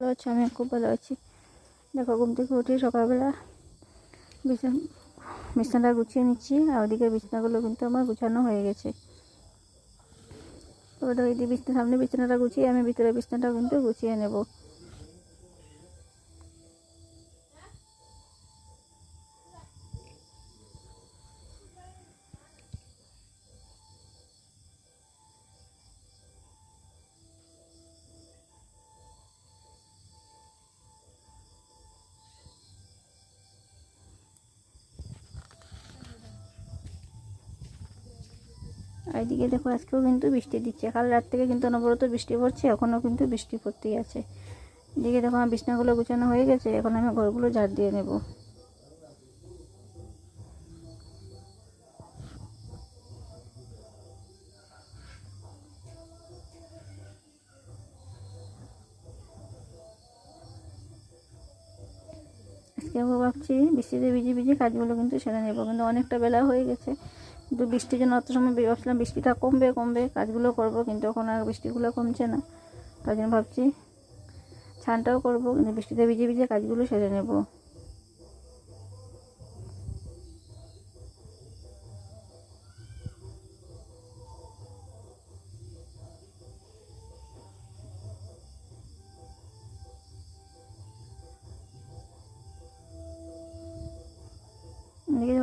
ভালো আছি? আমি খুব ভালো আছি। দেখো, ঘুম থেকে উঠে সকালবেলা বিছানা, বিছানাটা গুছিয়ে নিচ্ছি আর ওদিকে বিছানাগুলো কিন্তু আমার গুছানো হয়ে গেছে। তো ওই দিকে বিছনা, সামনে বিছানাটা গুছিয়ে আমি ভিতরে বিছানাটা কিন্তু গুছিয়ে নেব। আর এদিকে দেখো আজকেও কিন্তু বৃষ্টি দিচ্ছে। কাল রাত থেকে কিন্তু অনবরত বৃষ্টি পড়ছে, এখনও কিন্তু বৃষ্টি পড়তেই আছে। এদিকে দেখো আমার বিছনাগুলো গুছানো হয়ে গেছে, এখন আমি ঘরগুলো ঝাড় দিয়ে নেব। আজকে ভাবছি, বৃষ্টিতে ভিজে ভিজে কাজগুলো কিন্তু সেরে নেব, কিন্তু অনেকটা বেলা হয়ে গেছে। কিন্তু বৃষ্টির জন্য অত সময় ভাবছিলাম বৃষ্টিটা কমবে কমবে, কাজগুলো করব, কিন্তু এখন আর বৃষ্টিগুলো কমছে না। তাই জন্য ভাবছি ছানটাও করব, কিন্তু বৃষ্টিতে ভিজে ভিজে কাজগুলো সেরে নেব।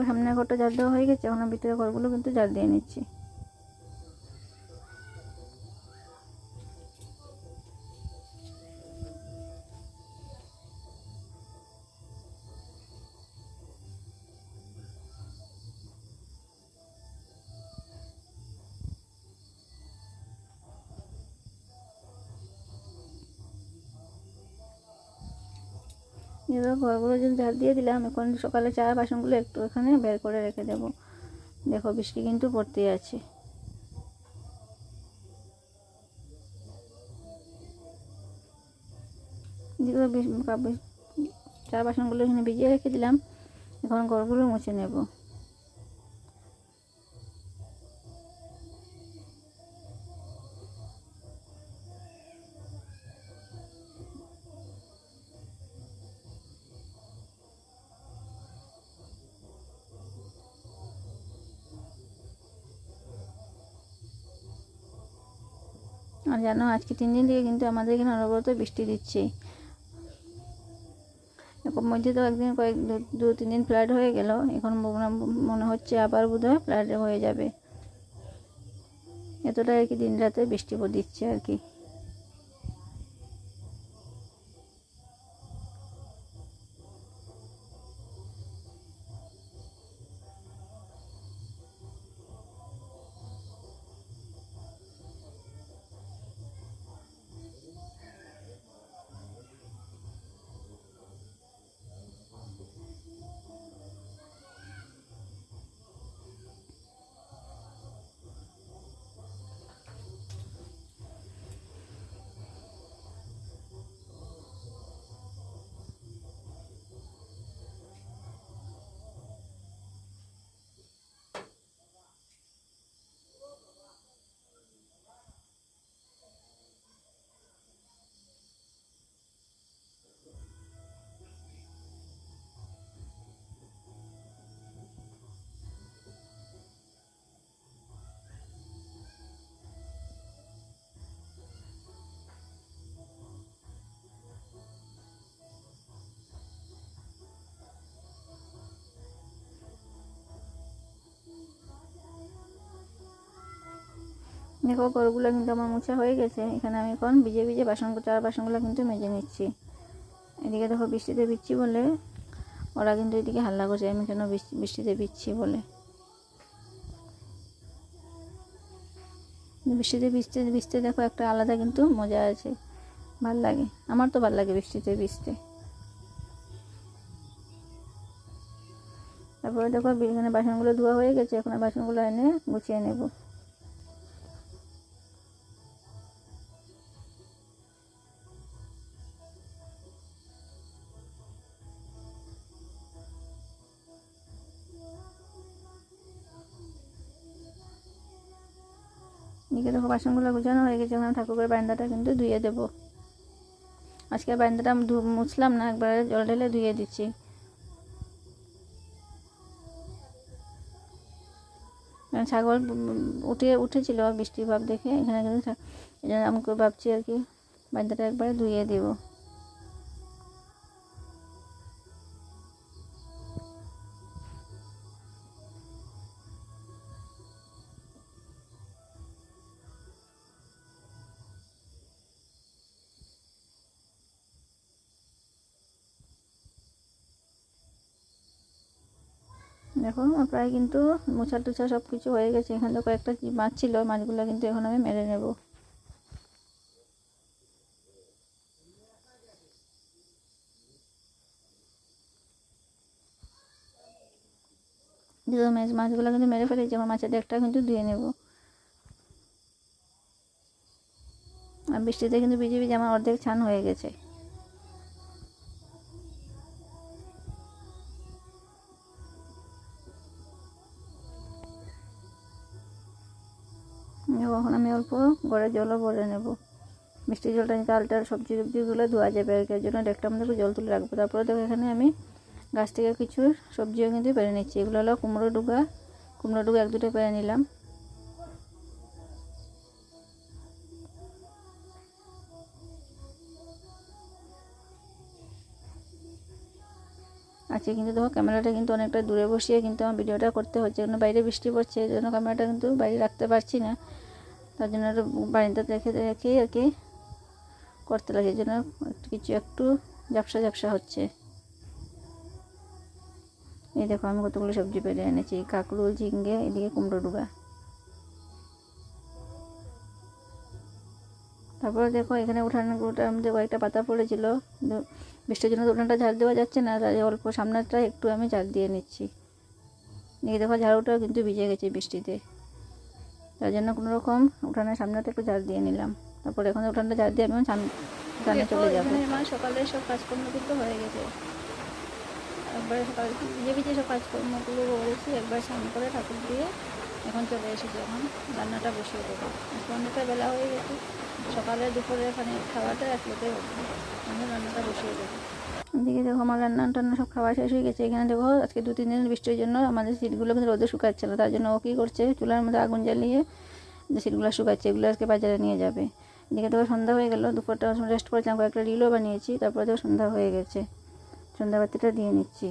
সামনের ঘরটা জাল দেওয়া হয়ে গেছে এখন ভিতরে ঘরগুলো কিন্তু জাল দিয়ে নিচ্ছি। এবার ঘরগুলো যদি ঝাড় দিয়ে দিলাম, এখন সকালে চা বাসনগুলো একটু এখানে বের করে রেখে দেব। দেখো বৃষ্টি কিন্তু পড়তেই আছে। চা বাসনগুলো এখানে ভিজিয়ে রেখে দিলাম। এখন ঘরগুলো মুছে নেব। আর জানো, আজকে তিন দিন থেকে কিন্তু আমাদের এখানে অনবরত বৃষ্টি দিচ্ছে। এরকম মধ্যে তো একদিন কয়েক দু- তিন দিন ফ্ল্যাট হয়ে গেল। এখন মনে- হচ্ছে আবার বোধ হয় ফ্লাড হয়ে যাবে। এতটাই আর কি দিন রাতে বৃষ্টি দিচ্ছে আর কি। দেখো ঘরগুলো কিন্তু আমার মোছা হয়ে গেছে। এখানে আমি এখন ভিজে ভিজে বাসন চার বাসনগুলো কিন্তু মেজে নিচ্ছি। এদিকে দেখো, বৃষ্টিতে ভিজছি বলে ওরা কিন্তু এদিকে হাল্লা করছে। আমি কেন বৃষ্টি- বৃষ্টিতে ভিজছি বলে। বৃষ্টিতে ভিজতে ভিজতে দেখো একটা আলাদা কিন্তু মজা আছে। ভালো লাগে। আমার তো ভালো লাগে বৃষ্টিতে ভিজতে। তারপরে দেখো, এখানে বাসনগুলো ধোয়া হয়ে গেছে। এখন বাসনগুলো এনে গুছিয়ে নেব। এদিকে দেখো বাসনগুলো গুছানো হয়ে গেছে ওখানে ঠাকুরের বারান্দাটা কিন্তু ধুয়ে দেবো। আজকে বারান্দাটা মুছলাম না, একবারে জল ঢেলে ধুয়ে দিচ্ছি। ছাগল উঠে, উঠেছিল বৃষ্টির ভাব দেখে, এখানে কিন্তু আমি ভাবছি আর কি বারান্দাটা একবারে ধুয়ে দেবো। দেখো প্রায় কিন্তু মোছা টুছা সব কিছু হয়ে গেছে। এখানে তো কয়েকটা মাছ ছিল মাছগুলো কিন্তু এখন আমি মেরে নেব। মাছ, মাছগুলো কিন্তু মেরে ফেলেছি, আমার মাছের একটা কিন্তু ধুয়ে নেব। আর বৃষ্টিতে কিন্তু ভিজে ভিজে আমার অর্ধেক ছান হয়ে গেছে। এখন আমি অল্প গড়ে জলও ভরে নেব। মিষ্টি জলটা চালটার সবজি সবজিগুলো ধোয়া যাবে আর কি জন্য একটা মধ্যে জল তুলে রাখব। তারপরে দেখো এখানে আমি গাছ থেকে কিছু সবজিও কিন্তু পেরে নিচ্ছি। এগুলো হলো কুমড়ো ডুগা কুমড়ো ডুগা এক দুটো পেরে নিলাম। আজকে কিন্তু দেখো ক্যামেরাটা কিন্তু অনেকটা দূরে বসিয়ে কিন্তু আমার ভিডিওটা করতে হচ্ছে কারণ বাইরে বৃষ্টি পড়ছে, এই জন্য ক্যামেরাটা কিন্তু বাইরে রাখতে পারছি না। তার জন্য বাড়িতে রেখে রেখেই আর কি করতে লাগে, এই জন্য কিছু একটু ঝাপসা ঝাপসা হচ্ছে। এই দেখো, আমি কতগুলো সবজি পেরে এনেছি, কাকরুল, ঝিঙ্গে, এদিকে কুমড়ো ডুগা। তারপরে দেখো, এখানে উঠানগুলোটার মধ্যে কয়েকটা পাতা পড়েছিল। বৃষ্টির জন্য উঠানটা ঝাড় দেওয়া যাচ্ছে না, তাই অল্প সামনেরটা একটু আমি ঝাড় দিয়ে নিচ্ছি। এই দেখো, ঝাড়ুটাও কিন্তু ভিজে গেছে বৃষ্টিতে। তার জন্য কোনো রকম উঠানের সামনেটা একটু ঝাড় দিয়ে নিলাম। তারপরে এখন উঠানটা ঝাড় দিয়ে আমি সামনে উঠানে চলে যাব। সকালে সব কাজকর্ম কিন্তু হয়ে গেছে। একবার সকাল ভিজে ভিজে সব কাজকর্মগুলো করেছি একবার স্নান করে ঠাকুর দিয়ে এখন চলে এসেছি এখন। রান্নাটা বসিয়ে দেবো। অনেকটা বেলা হয়ে গেছে। সকালে দুপুরে এখানে খাওয়াটা এক লোকে আমি রান্নাটা বসিয়ে দেবো। এদিকে দেখো আমার রান্না টান্না সব খাওয়া শেষ হয়ে গেছে। এখানে দেখো আজকে দু, তিন দিনের বৃষ্টির জন্য আমাদের সিটগুলো কিন্তু রোদে শুকাচ্ছে না তার জন্য ও কী করছে? চুলার মধ্যে আগুন জ্বালিয়ে যে সিটগুলো শুকাচ্ছে, এগুলো আজকে বাজারে নিয়ে যাবে। এদিকে দেখো সন্ধ্যা হয়ে গেল, দুপুরটা রেস্ট করেছিলাম, কয়েকটা রিলও বানিয়েছি, তারপরে দেখো সন্ধ্যা হয়ে গেছে। সন্ধ্যাবাতিটা দিয়ে নিচ্ছি।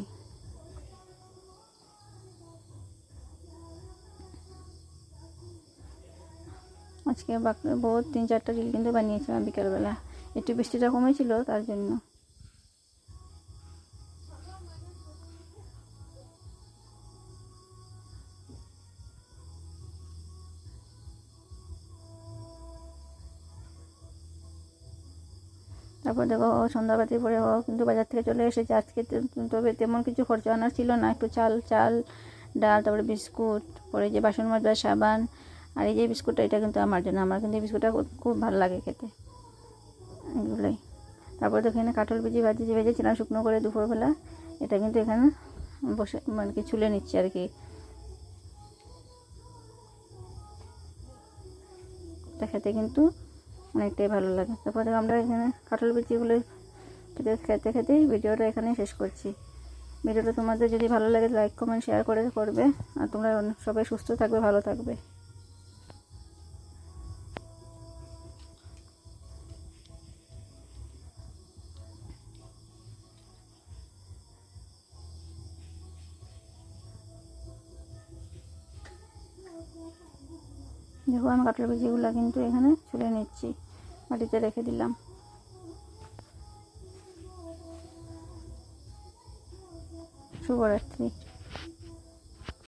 আজকে বহুত, তিন, চারটা রিল কিন্তু বানিয়েছিলাম বিকেলবেলা। একটু বৃষ্টিটা কমেছিল, তার জন্য। তারপর দেখো, ও সন্ধ্যাবাতি পরে ও কিন্তু বাজার থেকে চলে এসেছে। আজকে তো- তবে তেমন কিছু খরচা আনার ছিল না, একটু চাল চাল, ডাল, তারপরে বিস্কুট, পরে যে বাসন মাজবার সাবান, আর এই যে বিস্কুটটা, এটা কিন্তু আমার জন্য। আমার কিন্তু এই বিস্কুটটা খুব- ভালো লাগে খেতে। এগুলোই। তারপর দেখো, এখানে কাঠল বিজি ভাজি যে ভেজেছিলাম শুকনো করে দুপুরবেলা, এটা কিন্তু এখানে বসে মানে কি ছুলে নিচ্ছি আর কি। খেতে কিন্তু অনেকটাই ভালো লাগে। তারপরে আমরা এখানে কাঁঠাল বিচিগুলো খেতে খেতে খেতেই ভিডিওটা এখানে শেষ করছি। ভিডিওটা তোমাদের যদি ভালো লাগে লাইক কমেন্ট শেয়ার করে করবে। আর তোমরা সবাই সুস্থ থাকবে, ভালো থাকবে। দেখো আমি কাঁঠাল বিচিগুলো কিন্তু এখানে ছুলে নিচ্ছি। মাটিতে রেখে দিলাম। শুভরাত্রি।